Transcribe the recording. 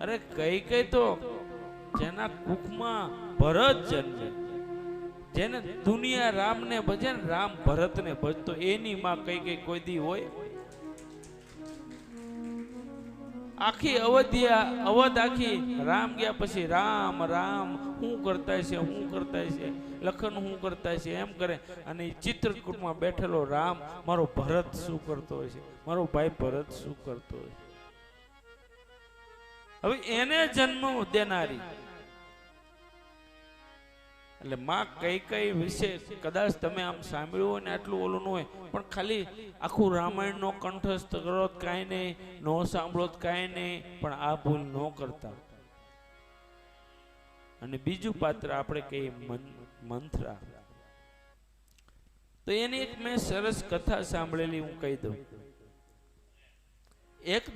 અરે કઈ કઈ તો જેના કુખમાં ભરત જન્મે. જેને દુનિયા રામને ભજે ને રામ ભરતને ભજતો એની માં કઈ કઈ કોઈ દી હોય? આખી અવધિયા, અવધ આખી રામ ગયા પછી રામ રામ શું કરતા છે શું કરતા છે, લખન શું કરતા છે, એમ કરે. અને ચિત્રકૂટમાં બેઠેલો રામ, મારો ભરત શું કરતો હોય છે? મારો ભાઈ ભરત શું કરતો હોય? હવે એને જન્મ દેનારી એટલે માં કઈ કઈ વિશે કદાચ તમે આમ સાંભળ્યું હોય ને આટલું ઓલું ન હોય, પણ ખાલી આખું રામાયણ નો કંઠસ્થ કરો કાંઈ નહીં, ન સાંભળો કાંઈ નહીં, પણ આ ભૂલ ન કરતા. અને બીજું પાત્ર આપણે કહીએ મંથરા. તો એની એક મેં સરસ કથા સાંભળેલી હું કહી દઉં. એક